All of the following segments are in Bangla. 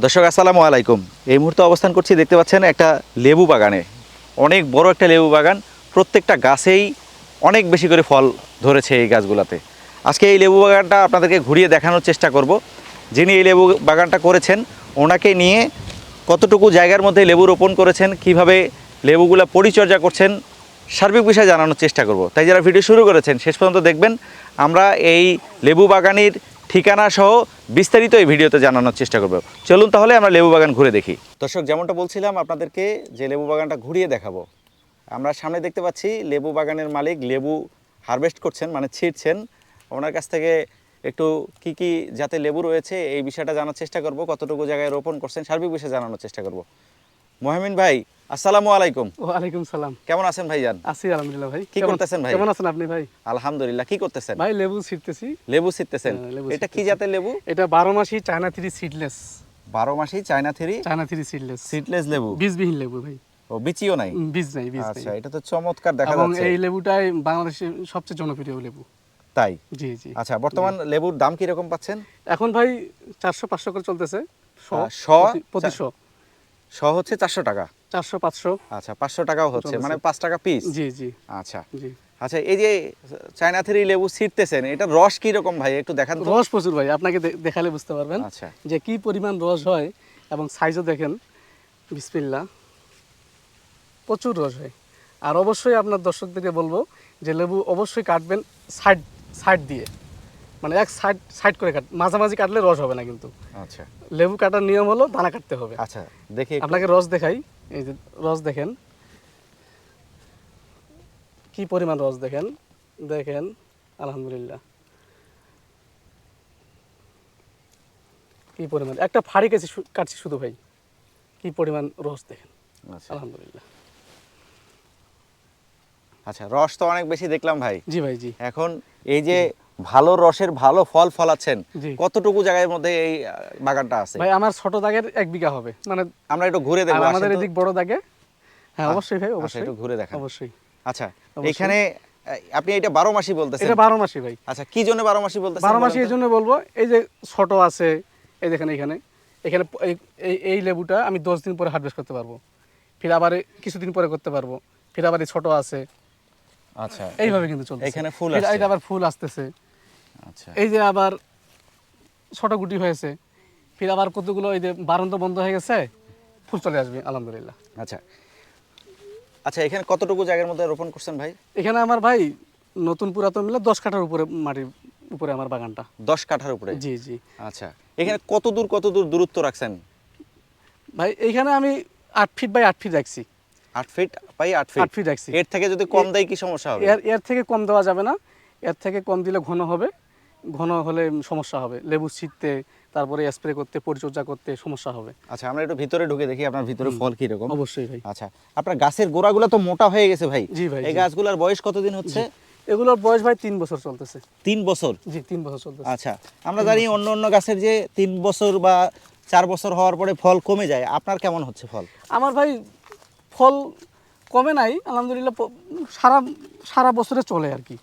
দর্শক, আসসালামু আলাইকুম। এই মুহূর্তে অবস্থান করছি, দেখতে পাচ্ছেন একটা লেবু বাগানে। অনেক বড় একটা লেবু বাগান, প্রত্যেকটা গাছেই অনেক বেশি করে ফল ধরেছে এই গাছগুলোতে। আজকে এই লেবু বাগানটা আপনাদেরকে ঘুরিয়ে দেখানোর চেষ্টা করব। যিনি এই লেবু বাগানটা করেছেন, ওনাকে নিয়ে কতটুকু জায়গার মধ্যে লেবু রোপণ করেছেন, কীভাবে লেবুগুলা পরিচর্যা করছেন, সার্বিক বিষয়ে জানানোর চেষ্টা করব। তাই যারা ভিডিও শুরু করেছেন, শেষ পর্যন্ত দেখবেন, আমরা এই লেবু বাগানের ঠিকানা সহ বিস্তারিত এই ভিডিওতে জানানোর চেষ্টা করব। চলুন তাহলে আমরা লেবু বাগান ঘুরে দেখি। দর্শক, যেমনটা বলছিলাম, আপনাদেরকে যে লেবু বাগানটা ঘুরিয়ে দেখাবো, আমরা সামনে দেখতে পাচ্ছি লেবু বাগানের মালিক লেবু হারভেস্ট করছেন মানে ছিঁড়ছেন। ওনার কাছ থেকে একটু কি কি যাতে লেবু রয়েছে, এই বিষয়টা জানার চেষ্টা করব, কতটুকু জায়গায় রোপণ করছেন, সার্বিক বিষয়ে জানানোর চেষ্টা করব। মহমিন ভাই আসসালামু আলাইকুম। ওয়ালাইকুম সালাম। কেমন আছেন ভাইজান? আছি আলহামদুলিল্লাহ ভাই। কি করতেছেন ভাই? কেমন আছেন আপনি ভাই? আলহামদুলিল্লাহ কি করতেছেন? ভাই লেবু ছিটতেছি। লেবু ছিটতেছেন? হ্যাঁ, এটা কি জাতের লেবু? এটা বারো মাসি চায়না থ্রি সিডলেস। বারো মাসেই China three? China three seedless. Seedless লেবু? বীজবিহীন লেবু ভাই। ও বিচিও নাই? বীজ নাই বীজ আচ্ছা এটা তো চমৎকার দেখা এবং যাচ্ছে। এই লেবুটাই বাংলাদেশের সবচেয়ে জনপ্রিয় লেবু। তাই? জি জি। আচ্ছা বর্তমান লেবুর দাম কি রকম পাচ্ছেন? এখন ভাই চারশো পাঁচশো করে চলতেছে। শ, আহ, শ হচ্ছে চারশো টাকা। চারশো পাঁচশো। আচ্ছা পাঁচশো টাকাও হচ্ছে মানে পাঁচ টাকা পিস জি জি। আচ্ছা। জি। আচ্ছা এই যে চায়না থ্রি লেবু ছিটতেছেন এটা রস কি রকম ভাই? একটু দেখান রস প্রচুর ভাই আপনাকে দেখালে বুঝতে পারবেন আচ্ছা। যে কি পরিমাণ রস হয় এবং সাইজও দেখেন। বিসমিল্লা। প্রচুর রস হয়। আর অবশ্যই আপনার দর্শকদেরকে বলব যে লেবু অবশ্যই কাটবেন সাইড সাইড দিয়ে। মানে এক সাইড সাইড করে কাট মাঝামাঝি কাটলে রস হবে না কিন্তু। আচ্ছা। লেবু কাটার নিয়ম হলো দানা কাটতে হবে। আচ্ছা দেখি আপনাকে রস দেখাই এই যে রস দেখেন। কি পরিমাণ রস দেখেন? দেখেন আলহামদুলিল্লাহ। কি পরিমাণ? একটা ফাড়ি কেছি কাটছি শুধু ভাই। কি পরিমাণ রস দেখেন? আচ্ছা। আলহামদুলিল্লাহ। আচ্ছা রস তো অনেক বেশি দেখলাম ভাই। জি ভাই জি। এখন এই যে ভালো রসের ভালো ফল ফলাচ্ছেন। কতটুকু জায়গার মধ্যে এই বাগানটা আছে? ভাই আমার ছোট দাগের এক বিঘা হবে। মানে আমরা একটু ঘুরে দেখব আমাদের এদিক বড় দাগে। হ্যাঁ অবশ্যই ভাই আচ্ছা, অবশ্যই। একটু ঘুরে দেখান। অবশ্যই। আচ্ছা এখানে আপনি এটা বারো মাসি বলতেছেন? এটা বারো মাসি ভাই। আচ্ছা কি জন্য বারো মাসি বলতেছেন বারো মাসি এই জন্য বলব এই যে ছোট আছে এই দেখেন এখানে। এখানে এই- এই লেবুটা আমি দশ দিন পরে হারভেস্ট করতে পারব। ফির আবার কিছুদিন পরে করতে পারব। ফির আবার এই ছোট আছে। আচ্ছা এইভাবে কিন্তু চলছে এখানে ফুল ফির আসছে। এইটা আবার ফুল আসতেছে। আচ্ছা এই যে আবার ছোট গুটি হয়েছে ফির আবার কতগুলো এই যে বারন্ত বন্ধ হয়ে গেছে ফুল চলে আসবে আলহামদুলিল্লাহ। আচ্ছা। আচ্ছা এখানে কতটুকু জায়গার মধ্যে রোপণ করছেন ভাই? এখানে আমার ভাই নতুন পুরাতন মিলে দশ কাঠার উপরে মাটির উপরে আমার বাগানটা। দশ কাঠার উপরে? জি জি। আচ্ছা এখানে কত দূর কত দূর দূরত্ব রাখছেন? ভাই এইখানে আমি আট ফিট বাই আট ফিট রাখছি। আট ফিট বাই আট ফিট? আট ফিট ফিট রাখছি। এর থেকে যদি কম দেয় কি সমস্যা হবে? এর এর থেকে কম দেওয়া যাবে না। এর থেকে কম দিলে ঘন হবে। ঘন হলে সমস্যা হবে। লেবু ছিটতে তারপরে স্প্রে করতে পরিচর্যা করতে সমস্যা হবে। আচ্ছা আমরা একটু ভিতরে ঢুকে দেখি আপনার ভিতরে ফল কি রকম অবশ্যই ভাই। আচ্ছা আপনার গাছের গোড়াগুলো তো মোটা হয়ে গেছে ভাই। জি ভাই, এই গাছগুলোর বয়স কতদিন হচ্ছে? এগুলোর বয়স ভাই তিন বছর চলতেছে। তিন বছর? জি তিন বছর চলতেছে। আচ্ছা আমরা জানি অন্য অন্য গাছের যে তিন বছর বা চার বছর হওয়ার পরে ফল কমে যায়। আপনার কেমন হচ্ছে ফল? আমার ভাই ফল কমে নাই আলহামদুলিল্লাহ সারা সারা বছরে চলে আর কি।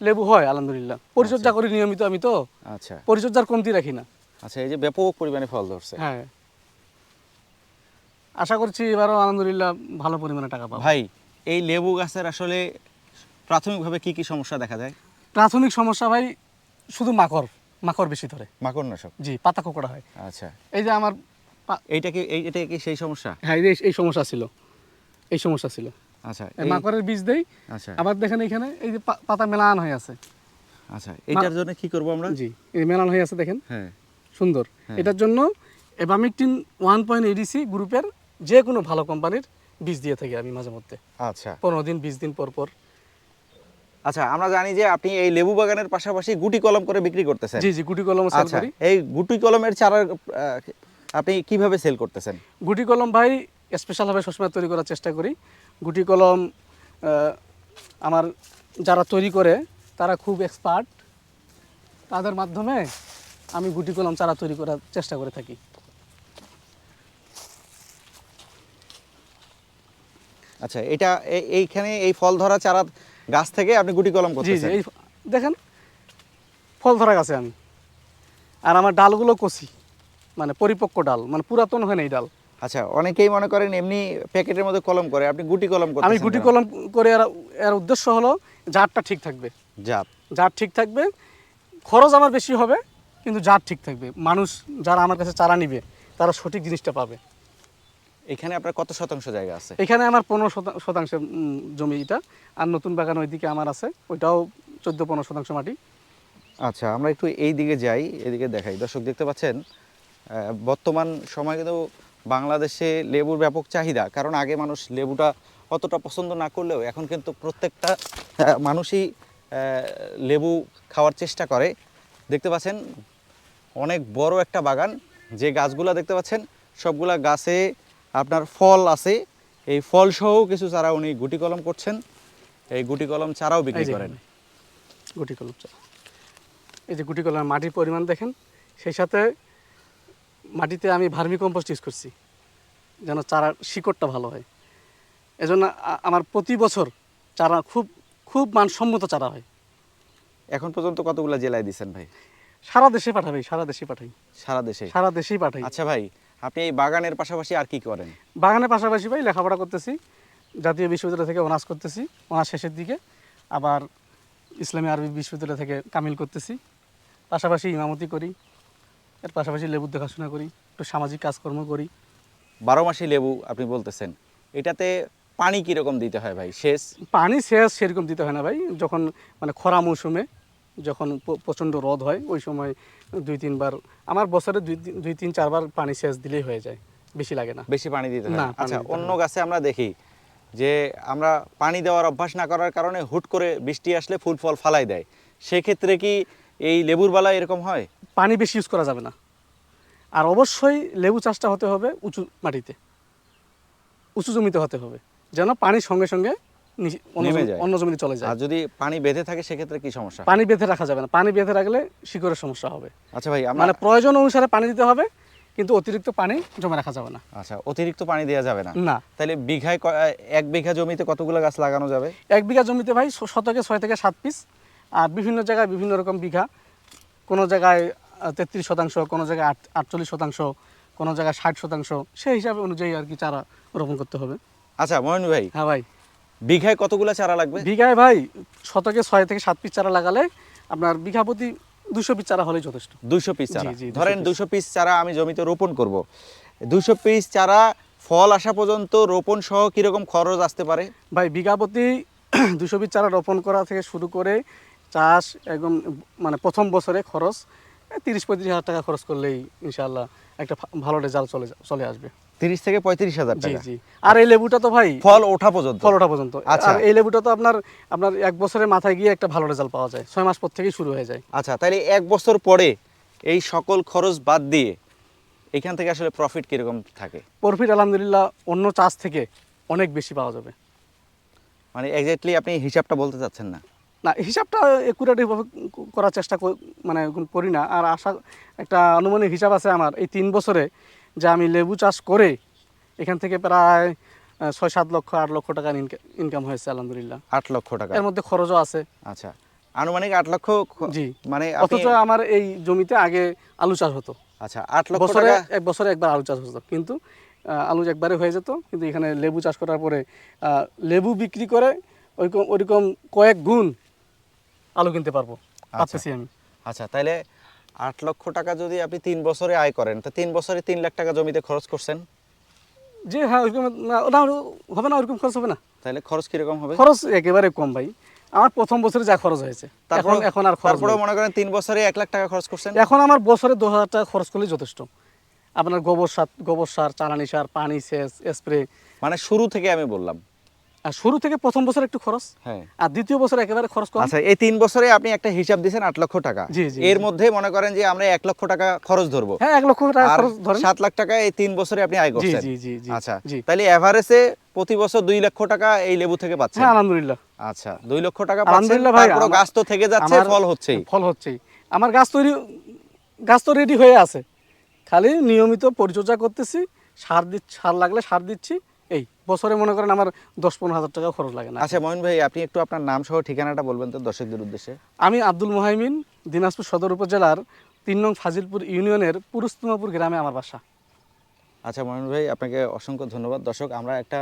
লেবু হয় আলহামদুলিল্লাহ। পরিচর্যা করি নিয়মিত আমি তো। আচ্ছা। পরিচর্যার কমতি রাখি না। আচ্ছা এই যে ব্যাপক পরিমাণে ফল ধরছে। হ্যাঁ। আশা করছি এবারও আলহামদুলিল্লাহ ভালো পরিমাণে টাকা পাবো। ভাই এই লেবু গাছের আসলে প্রাথমিকভাবে কি কি সমস্যা দেখা যায় প্রাথমিক সমস্যা ভাই শুধু মাকড় মাকড় বেশি ধরে। মাকড় নাশক জি পাতা কোকড়া হয়। আচ্ছা। এই যে আমার এইটা কি এই এটা কি সেই সমস্যা? হ্যাঁ এই এই সমস্যা ছিল। এই সমস্যা ছিল। আচ্ছা মাকড়ের বীজ দেই। আচ্ছা। আবার দেখেন এখানে এই যে পাতা মেলান হয়ে আছে। আচ্ছা এটার জন্য কি করব আমরা? জি এই মেলান হয়ে আছে দেখেন। হ্যাঁ। সুন্দর। হ্যাঁ। এটার জন্য এবামিকটিন ওয়ান পয়েন্ট এডিসি গ্রুপের যে কোনো ভালো কোম্পানির বীজ দিয়ে থাকি আমি মাঝে মধ্যে। আচ্ছা। পনেরো দিন বিশ দিন পর পর। আচ্ছা আমরা জানি যে আপনি এই লেবু বাগানের পাশাপাশি গুটি কলম করে বিক্রি করতেছেন। জি জি গুটি কলম সেল আচ্ছা করি। এই গুটি কলমের চারা আপনি কীভাবে সেল করতেছেন? গুটি কলম ভাই স্পেশালভাবে সবসময় তৈরি করার চেষ্টা করি। গুটি কলম আমার যারা তৈরি করে তারা খুব এক্সপার্ট তাদের মাধ্যমে আমি গুটি কলম চারা তৈরি করার চেষ্টা করে থাকি। আচ্ছা এটা এইখানে এই ফল ধরা চারা গাছ থেকে আপনি গুটি কলম করতেছেন? এই দেখেন ফল ধরা গাছে আমি। আর আমার ডালগুলো কচি মানে পরিপক্ক ডাল মানে পুরাতন হয় না এই ডাল। আচ্ছা অনেকেই মনে করেন এমনি প্যাকেটের মধ্যে কলম করে আপনি গুটি কলম করতেছেন আমি গুটি কলম করে এর উদ্দেশ্য হলো জাতটা ঠিক থাকবে। জাত। জাত ঠিক থাকবে খরচ আমার বেশি হবে কিন্তু জাত ঠিক থাকবে। মানুষ যারা আমার কাছে চারা নিবে তারা সঠিক জিনিসটা পাবে। এখানে আপনার কত শতাংশ জায়গা আছে? এখানে আমার পনেরো শতা- শতাংশ জমি এটা আর নতুন বাগান ওইদিকে আমার আছে ওইটাও চোদ্দ পনেরো শতাংশ মাটি। আচ্ছা আমরা একটু এই দিকে যাই এদিকে দেখাই। দর্শক দেখতে পাচ্ছেন বর্তমান সময় কিন্তু বাংলাদেশে লেবুর ব্যাপক চাহিদা কারণ আগে মানুষ লেবুটা অতটা পছন্দ না করলেও এখন কিন্তু প্রত্যেকটা মানুষই লেবু খাওয়ার চেষ্টা করে। দেখতে পাচ্ছেন অনেক বড় একটা বাগান যে গাছগুলা দেখতে পাচ্ছেন সবগুলা গাছে আপনার ফল আছে। এই ফল সহ কিছু চারা উনি গুটি কলম করছেন। এই গুটি কলম চারাও বিক্রি করেন। গুটি কলম চারা। এই যে গুটি কলমের মাটির পরিমাণ দেখেন সেই সাথে মাটিতে আমি ভার্মি কম্পোস্ট ইউজ করছি যেন চারার শিকড়টা ভালো হয়। এজন্য আমার প্রতি বছর চারা খুব খুব মানসম্মত চারা হয়। এখন পর্যন্ত কতগুলো জেলায় দিচ্ছেন ভাই? সারা দেশে পাঠাবে সারা দেশে পাঠাই। সারা দেশে? সারা দেশেই পাঠাই। আচ্ছা ভাই আপনি এই বাগানের পাশাপাশি আর কি করেন? বাগানের পাশাপাশি ভাই লেখাপড়া করতেছি জাতীয় বিশ্ববিদ্যালয় থেকে অনার্স করতেছি অনার্স শেষের দিকে আবার ইসলামী আরবি বিশ্ববিদ্যালয় থেকে কামিল করতেছি পাশাপাশি ইমামতি করি। এর পাশাপাশি লেবুর দেখাশোনা করি একটু সামাজিক কাজকর্ম করি। বারো মাসি লেবু আপনি বলতেছেন এটাতে পানি কীরকম দিতে হয় ভাই? শেষ পানি সেচ সেরকম দিতে হয় না ভাই। যখন মানে খরা মৌসুমে যখন প্রচণ্ড রোদ হয় ওই সময় দুই তিনবার আমার বছরে দুই দুই তিন চারবার পানি সেচ দিলেই হয়ে যায় বেশি লাগে না। বেশি পানি দিতে হয় না, আচ্ছা অন্য গাছে আমরা দেখি যে আমরা পানি দেওয়ার অভ্যাস না করার কারণে হুট করে বৃষ্টি আসলে ফুল ফল ফালাই দেয়। সেক্ষেত্রে কি এই লেবুর বেলা এরকম হয়? পানি বেশি ইউজ করা যাবে না। আর অবশ্যই লেবু চাষটা হতে হবে উঁচু মাটিতে। উঁচু জমিতে হতে হবে যেন পানি সঙ্গে সঙ্গে। অন্য জমিতে চলে যায়। আর যদি পানি বেঁধে থাকে সেক্ষেত্রে কি সমস্যা? পানি বেঁধে রাখা যাবে না। পানি বেঁধে রাখলে শিকড়ের সমস্যা হবে। আচ্ছা ভাই মানে প্রয়োজন অনুসারে পানি দিতে হবে কিন্তু অতিরিক্ত পানি জমে রাখা যাবে না। আচ্ছা অতিরিক্ত পানি দেওয়া যাবে না? না। তাহলে বিঘায় এক বিঘা জমিতে কতগুলো গাছ লাগানো যাবে? এক বিঘা জমিতে ভাই শতকে ছয় থেকে সাত পিস আর বিভিন্ন জায়গায় বিভিন্ন রকম বিঘা। কোনো জায়গায় তেত্রিশ শতাংশ কোনো জায়গায় আট আটচল্লিশ শতাংশ কোনো জায়গায় ষাট শতাংশ সেই হিসাবে অনুযায়ী আর কি চারা রোপণ করতে হবে। আচ্ছা মহেন ভাই হ্যাঁ ভাই। বিঘায় কতগুলো চারা লাগবে? বিঘায় ভাই শতকে ছয় থেকে সাত পিস চারা লাগালে আপনার বিঘা প্রতি দুশো পিস চারা হলেই যথেষ্ট। দুইশো পিস চারা। জি, জি, 200 ধরেন দুশো পিস চারা আমি জমিতে রোপণ করব। দুশো পিস চারা ফল আসা পর্যন্ত রোপণ সহ কীরকম খরচ আসতে পারে? ভাই বিঘা প্রতি দুশো পিস চারা রোপণ করা থেকে শুরু করে চাষ একদম মানে প্রথম বছরে খরচ তিরিশ পঁয়ত্রিশ হাজার টাকা খরচ করলেই ইনশাল্লাহ একটা ভালো রেজাল্ট চলে চলে আসবে। তিরিশ থেকে পঁয়ত্রিশ হাজার জি জি। আর এই লেবুটা তো ভাই ফল ওঠা পর্যন্ত? ফল ওঠা পর্যন্ত। আচ্ছা। এই লেবুটা তো আপনার আপনার এক বছরের মাথায় গিয়ে একটা ভালো রেজাল্ট পাওয়া যায়। ছয় মাস পর থেকেই শুরু হয়ে যায়। আচ্ছা তাহলে এক বছর পরে এই সকল খরচ বাদ দিয়ে এখান থেকে আসলে প্রফিট কীরকম থাকে? প্রফিট আলহামদুলিল্লাহ অন্য চাষ থেকে অনেক বেশি পাওয়া যাবে। মানে এক্স্যাক্টলি আপনি হিসাবটা বলতে চাচ্ছেন না? না হিসাবটা একুরেটিভাবে করার চেষ্টা মানে করি না। আর আশা একটা আনুমানিক হিসাব আছে আমার এই তিন বছরে যে আমি লেবু চাষ করে এখান থেকে প্রায় ছয় সাত লক্ষ আট লক্ষ টাকার ইনকাম হয়েছে আলহামদুলিল্লাহ। আট লক্ষ টাকা। এর মধ্যে খরচও আছে। আচ্ছা আনুমানিক আট লক্ষ জি। মানে অথচ আমার এই জমিতে আগে আলু চাষ হতো। আচ্ছা আট লক্ষ বছরে এক বছরে একবার আলু চাষ হতো। কিন্তু আলু একবারে হয়ে যেত কিন্তু এখানে লেবু চাষ করার পরে লেবু বিক্রি করে ওইরকম ওইরকম কয়েক গুণ আলু কিনতে পারব পাচ্ছি আমি। আচ্ছা তাহলে আট লক্ষ টাকা যদি আপনি তিন বছরে আয় করেন তা তিন বছরে তিন লাখ টাকা জমিতে খরচ করছেন? যে হ্যাঁ না না হবে না ওইরকম খরচ হবে না। তাহলে খরচ কীরকম হবে? খরচ একেবারে কম ভাই। আমার প্রথম বছরে যা খরচ হয়েছে তারপর এখন আর খরচ মনে করেন তিন বছরে এক লাখ টাকা খরচ করছেন? এখন আমার বছরে দু হাজার টাকা খরচ করলেই যথেষ্ট। আপনার গোবর সার গোবর সার চালানি সার পানি সেচ স্প্রে। মানে শুরু থেকে আমি বললাম আর শুরু থেকে প্রথম বছর একটু খরচ হ্যাঁ। আর দ্বিতীয় বছর একেবারে খরচ কম। আচ্ছা এই তিন বছরে আপনি একটা হিসাব দিয়েছেন আট লক্ষ টাকা। এর মধ্যে মনে করেন যে আমরা এক লক্ষ টাকা খরচ ধরবো। হ্যাঁ এক লক্ষ টাকা খরচ ধরেন। সাত লাখ টাকা এই তিন বছরে আপনি আয় করছেন। জি, জি, জি, আচ্ছা তাহলে এভারেজে প্রতি বছর দুই লক্ষ টাকা এই লেবু থেকে পাচ্ছেন। হ্যাঁ আলহামদুলিল্লাহ। আচ্ছা দুই লক্ষ টাকা পাচ্ছেন তারপরও গাছ তো থেকে যাচ্ছে ফল হচ্ছেই। ফল হচ্ছেই। আমার গাছ তৈরি গাছ তো রেডি হয়ে আছে। খালি নিয়মিত পরিচর্যা করতেছি সার দিচ্ছি সার লাগলে সার দিচ্ছি এই বছরে মনে করেন আমার দশ পনেরো হাজার টাকা খরচ লাগে না। আচ্ছা মহিন ভাই আপনি একটু আপনার নাম সহ ঠিকানাটা বলবেন তো দর্শকদের উদ্দেশ্যে। আমি আব্দুল মোহাইমিন দিনাজপুর সদর উপজেলার তিন নং ফাজিলপুর ইউনিয়নের পুরুস্তমাপুর গ্রামে আমার বাসা। আচ্ছা ময়ন ভাই আপনাকে অসংখ্য ধন্যবাদ। দর্শক আমরা একটা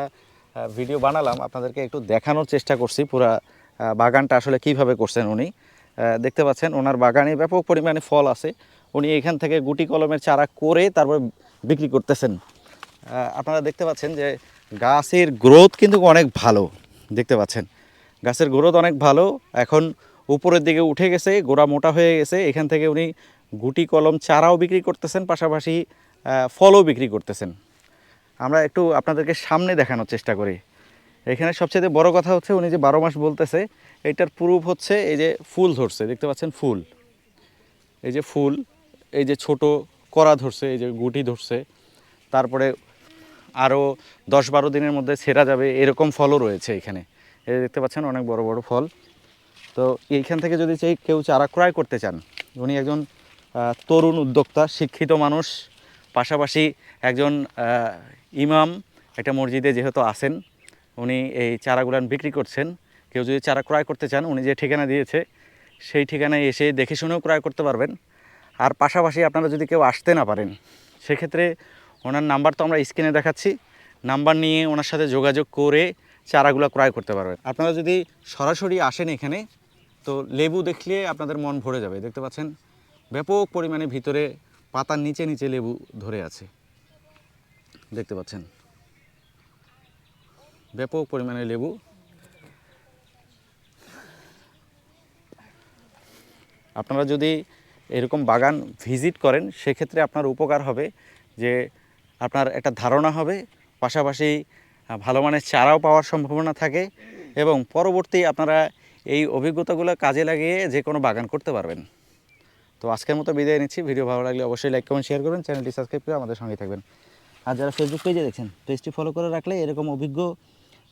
ভিডিও বানালাম আপনাদেরকে একটু দেখানোর চেষ্টা করছি পুরা বাগানটা আসলে কীভাবে করছেন উনি। দেখতে পাচ্ছেন ওনার বাগানে ব্যাপক পরিমাণে ফল আছে। উনি এখান থেকে গুটি কলমের চারা করে তারপর বিক্রি করতেছেন। আপনারা দেখতে পাচ্ছেন যে গাছের গ্রোথ কিন্তু অনেক ভালো, দেখতে পাচ্ছেন। গাছের গ্রোথ অনেক ভালো, এখন উপরের দিকে উঠে গেছে, গোড়া মোটা হয়ে গেছে, এখান থেকে উনি গুটি কলম চারাও বিক্রি করতেছেন, পাশাপাশি ফলও বিক্রি করতেছেন। আমরা একটু আপনাদেরকে সামনে দেখানোর চেষ্টা করি। এখানে সবচেয়ে বড় কথা হচ্ছে, উনি যে বারো মাস বলতেছে এইটার প্রুফ হচ্ছে এই যে ফুল ধরছে, দেখতে পাচ্ছেন ফুল। এই যে ফুল, এই যে ছোট করা ধরছে, এই যে গুটি ধরছে, তারপরে আরও দশ বারো দিনের মধ্যে ছেঁড়া যাবে, এরকম ফলও রয়েছে এখানে। এই দেখতে পাচ্ছেন, অনেক বড় বড় ফল। তো এইখান থেকে যদি চাই কেউ চারা ক্রয় করতে চান, উনি একজন তরুণ উদ্যোক্তা, শিক্ষিত মানুষ, পাশাপাশি একজন ইমাম, একটা মসজিদে যেহেতু আছেন, উনি এই চারাগুলান বিক্রি করছেন। কেউ যদি চারা ক্রয় করতে চান, উনি যে ঠিকানা দিয়েছে, সেই ঠিকানায় এসে দেখে শুনেও ক্রয় করতে পারবেন। আর পাশাপাশি আপনারা যদি কেউ আসতে না পারেন, সেক্ষেত্রে ওনার নাম্বার তো আমরা স্ক্রিনে দেখাচ্ছি। নাম্বার নিয়ে ওনার সাথে যোগাযোগ করে চারাগুলো ক্রয় করতে পারবেন। আপনারা যদি সরাসরি আসেন এখানে, তো লেবু দেখলে আপনাদের মন ভরে যাবে, দেখতে পাচ্ছেন? ব্যাপক পরিমাণে ভিতরে পাতার নিচে নিচে লেবু ধরে আছে। দেখতে পাচ্ছেন? ব্যাপক পরিমাণে লেবু। আপনারা যদি এরকম বাগান ভিজিট করেন, সেক্ষেত্রে আপনার উপকার হবে যে আপনার একটা ধারণা হবে। পাশাপাশি ভালো মানের চারাও পাওয়ার সম্ভাবনা থাকে এবং পরবর্তী আপনারা এই অভিজ্ঞতাগুলো কাজে লাগিয়ে যে কোনো বাগান করতে পারবেন। তো আজকের মতো বিদায় নিচ্ছি। ভিডিও ভালো লাগলে অবশ্যই লাইক, কমেন্ট শেয়ার করবেন। চ্যানেলটি সাবস্ক্রাইব করে আমাদের সঙ্গে থাকবেন। আর যারা ফেসবুক পেজে দেখছেন পেজটি ফলো করে রাখলে এরকম অভিজ্ঞ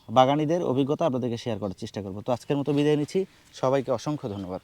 বাগানীদের অভিজ্ঞতা আপনাদেরকে শেয়ার করার চেষ্টা করব। তো আজকের মতো বিদায় নিচ্ছি। সবাইকে অসংখ্য ধন্যবাদ।